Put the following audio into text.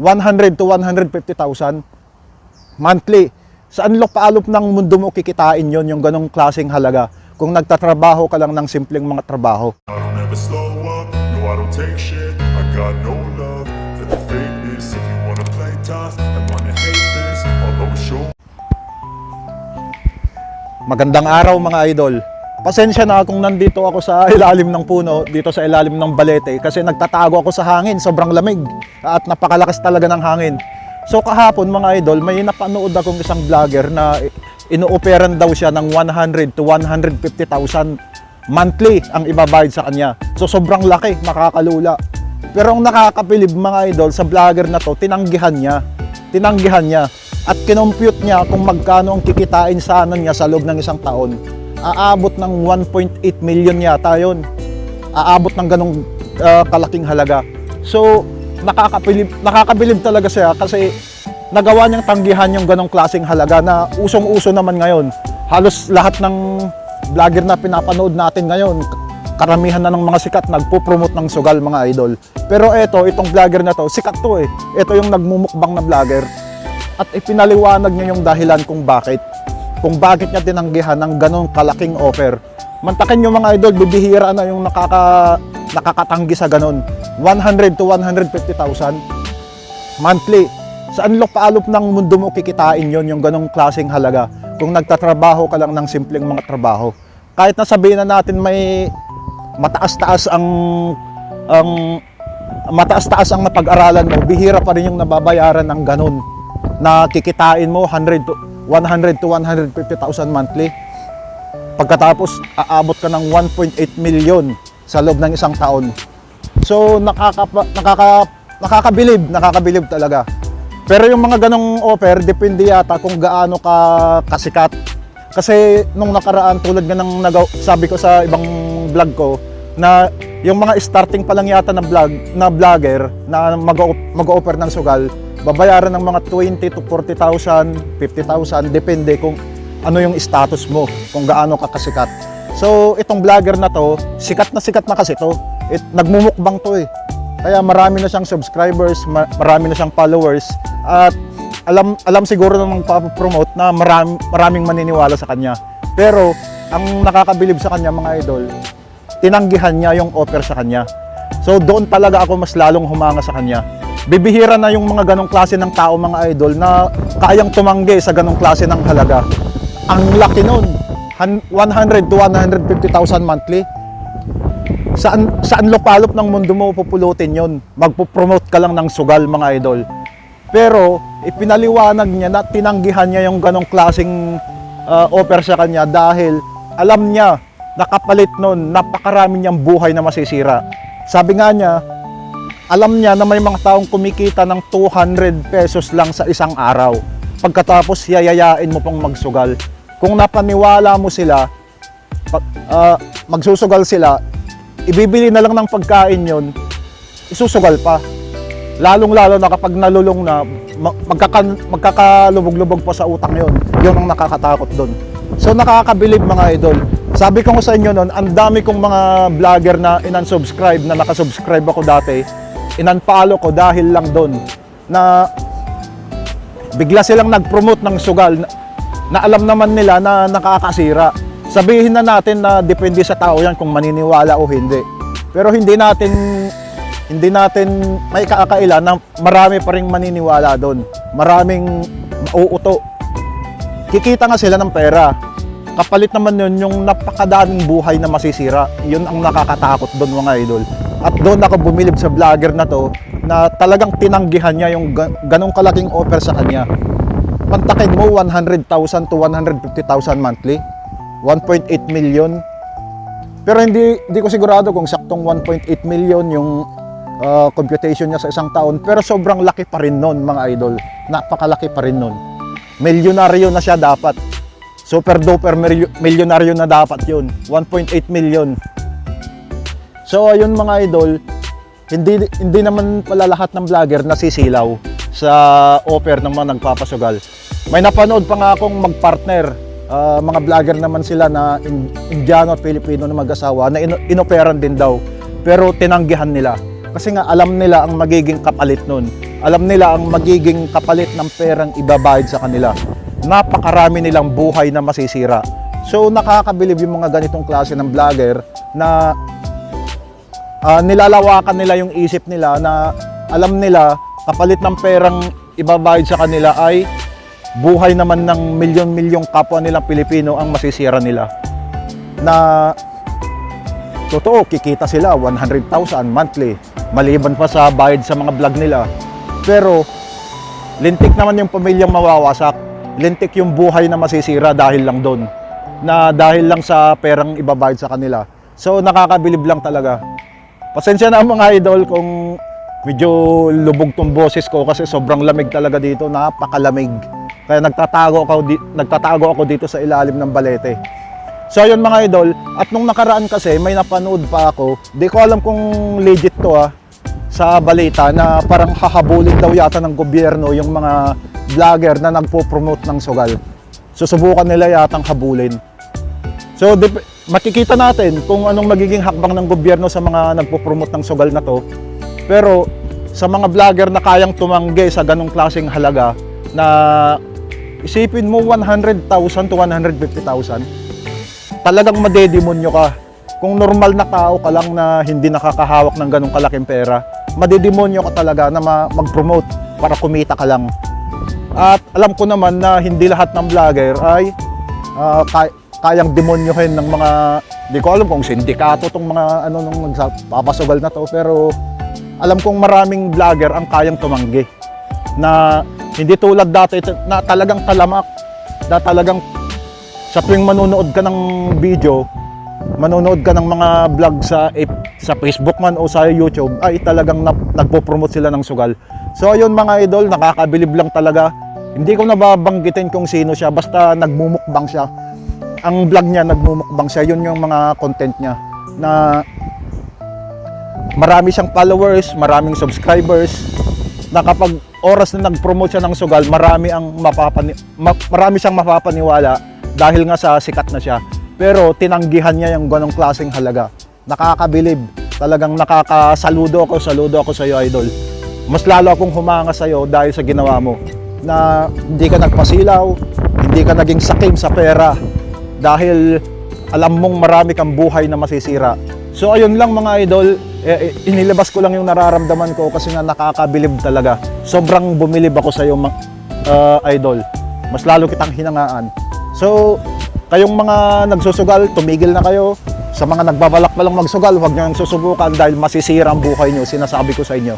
100 to 150,000 monthly. Saan lop-alop ng mundo mo kikitain yon yung ganong klaseng halaga kung nagtatrabaho ka lang ng simpleng mga trabaho. I don't ever slow up, no I don't take shit I got no love for the fakeness If you wanna play tough and wanna hate this I'll always show Magandang araw mga idol. Pasensya na kung nandito ako sa ilalim ng puno, dito sa ilalim ng balete kasi nagtatago ako sa hangin, sobrang lamig at napakalakas talaga ng hangin. So kahapon mga idol, may napanood akong isang vlogger na inooperan daw siya ng 100 to 150,000 monthly ang ibabayad sa kanya. So sobrang laki, nakakalula. Pero ang nakakapilib mga idol sa vlogger na to, tinanggihan niya. Tinanggihan niya at kinompute niya kung magkano ang kikitain sana niya sa loob ng isang taon. Aabot ng 1.8 million yata yon. Aabot ng ganong ah, kalaking halaga. So, nakakabilib, nakakabilib talaga siya kasi nagawa niyang tanggihan yung ganong klaseng halaga na usong-uso naman ngayon. Halos lahat ng vlogger na pinapanood natin ngayon, karamihan na ng mga sikat nagpo-promote ng sugal mga idol. Pero eto, itong vlogger na to, sikat to eh. Ito yung nagmumukbang na vlogger. At ipinaliwanag niya yung dahilan kung bakit. Kung bakit niya tinanggihan ng ganong kalaking offer. Mantakin yung mga idol, bibihira na yung nakaka, nakakatanggi sa ganon. 100 to 150,000 monthly. Saan lop-alop ng mundo mo kikitain yon yung ganong klaseng halaga kung nagtatrabaho ka lang ng simpleng mga trabaho. Kahit na sabihin na natin may mataas-taas ang ang mataas-taas ang napag-aralan mo, bihira pa rin yung nababayaran ng ganon na kikitain mo 100 to 100 to 150,000 monthly. Pagkatapos aabot ka ng 1.8 million sa loob ng isang taon. So nakaka nakaka nakakabilib, nakakabilib talaga. Pero yung mga ganong offer, depende yata kung gaano ka kasikat. Kasi nung nakaraan tulad nga ng sabi ko sa ibang vlog ko na yung mga starting pa lang yata na vlog na vlogger na mag- mag-offer ng sugal, babayaran ng mga 20 to 40,000, 50,000 depende kung ano yung status mo, kung gaano ka kasikat. So itong vlogger na to, sikat na sikat na kasi to. It, nagmumukbang to eh. Kaya marami na siyang subscribers, ma- marami na siyang followers at alam alam siguro nang magpapromote na marami, maraming maniniwala sa kanya. Pero ang nakakabilib sa kanya mga idol, tinanggihan niya yung offer sa kanya. So doon talaga ako mas lalong humanga sa kanya. Bibihira na yung mga ganong klase ng tao mga idol na kayang tumanggi sa ganong klase ng halaga. Ang laki nun, Han- 100 to 150,000 monthly. Saan, saan lopalop ng mundo mo pupulutin yon? Magpo-promote ka lang ng sugal mga idol. Pero ipinaliwanag niya na tinanggihan niya yung ganong klaseng uh, offer sa kanya dahil alam niya nakapalit nun napakarami niyang buhay na masisira. Sabi nga niya, alam niya na may mga taong kumikita ng 200 pesos lang sa isang araw. Pagkatapos yayayain mo pang magsugal. Kung napaniwala mo sila, pag, ah, magsusugal sila, ibibili na lang ng pagkain yon, isusugal pa. Lalong-lalo na kapag nalulong na, ma- magkaka, magkakalubog-lubog pa sa utang yon. Yun ang nakakatakot doon. So nakakabilib mga idol. Sabi ko sa inyo noon, ang dami kong mga vlogger na inansubscribe na nakasubscribe ako dati. Inunfollow ko dahil lang doon na bigla silang nag-promote ng sugal na, na alam naman nila na nakakasira. Sabihin na natin na depende sa tao yan kung maniniwala o hindi. Pero hindi natin hindi natin may kaakaila na marami pa ring maniniwala doon. Maraming mauuto. Kikita nga sila ng pera. Kapalit naman yun yung napakadaming buhay na masisira. Yun ang nakakatakot doon mga idol. At doon ako bumilib sa vlogger na to na talagang tinanggihan niya yung ga- ganong kalaking offer sa kanya. Pantakin mo 100,000 to 150,000 monthly. 1.8 million. Pero hindi hindi ko sigurado kung saktong 1.8 million yung uh, computation niya sa isang taon. Pero sobrang laki pa rin nun mga idol. Napakalaki pa rin nun. Milyonaryo na siya dapat. Super duper milyo- milyonaryo na dapat yun. 1.8 million. So ayun mga idol, hindi hindi naman pala lahat ng vlogger nasisilaw sa offer ng mga nagpapasugal. May napanood pa nga akong magpartner. Ah, mga vlogger naman sila na in- Indiano at Filipino na mag-asawa na in- inoperan din daw. Pero tinanggihan nila. Kasi nga alam nila ang magiging kapalit nun. Alam nila ang magiging kapalit ng perang ibabayad sa kanila. Napakarami nilang buhay na masisira. So nakakabilib yung mga ganitong klase ng vlogger na ah, nilalawakan nila yung isip nila na alam nila kapalit ng perang ibabayad sa kanila ay buhay naman ng milyon-milyong kapwa nilang Pilipino ang masisira nila. Na totoo, kikita sila 100,000 monthly maliban pa sa bayad sa mga vlog nila. Pero lintik naman yung pamilyang mawawasak, lintik yung buhay na masisira dahil lang doon. Na dahil lang sa perang ibabayad sa kanila. So nakakabilib lang talaga. Pasensya na mga idol kung medyo lubog tong boses ko kasi sobrang lamig talaga dito, napakalamig. Kaya nagtatago ako, di- nagtatago ako dito sa ilalim ng balete. So ayun mga idol, at nung nakaraan kasi may napanood pa ako, di ko alam kung legit to ah, sa balita na parang hahabulin daw yata ng gobyerno yung mga vlogger na nagpo-promote ng sugal. Susubukan nila yatang habulin. So makikita natin kung anong magiging hakbang ng gobyerno sa mga nagpo-promote ng sugal na to. Pero sa mga vlogger na kayang tumanggi sa ganong klaseng halaga na isipin mo 100,000 to 150,000 talagang madedemonyo ka. Kung normal na tao ka lang na hindi nakakahawak ng ganong kalaking pera, madedemonyo ka talaga na ma- mag-promote para kumita ka lang. At alam ko naman na hindi lahat ng vlogger ay kay- kayang demonyohin ng mga di ko alam kung sindikato tong mga ano nung nagpapasugal na to pero alam kong maraming vlogger ang kayang tumanggi na hindi tulad dati na talagang talamak na talagang sa tuwing manonood ka ng video, manonood ka ng mga vlog sa sa Facebook man o sa YouTube, ay talagang nap, nagpo-promote sila ng sugal. So ayun mga idol, nakakabilib lang talaga. Hindi ko nababanggitin kung sino siya, basta nagmumukbang siya. Ang vlog niya, nagmumukbang siya. Yun yung mga content niya na marami siyang followers, maraming subscribers, na kapag oras na nag-promote siya ng sugal, marami ang mapapani ma- marami siyang mapapaniwala dahil nga sa sikat na siya. Pero tinanggihan niya yung ganong klaseng halaga. Nakakabilib. Talagang nakakasaludo ako, saludo ako sa iyo, idol. Mas lalo akong humanga sa iyo dahil sa ginawa mo. Na hindi ka nagpasilaw, hindi ka naging sakim sa pera dahil alam mong marami kang buhay na masisira. So ayun lang mga idol, eh, eh, inilabas ko lang yung nararamdaman ko kasi nga nakakabilib talaga. Sobrang bumilib ako sa iyo uh, idol. Mas lalo kitang hinangaan. So, kayong mga nagsusugal, tumigil na kayo. Sa mga nagbabalak pa lang magsugal, huwag niyo yung susubukan dahil masisira ang buhay niyo, sinasabi ko sa inyo.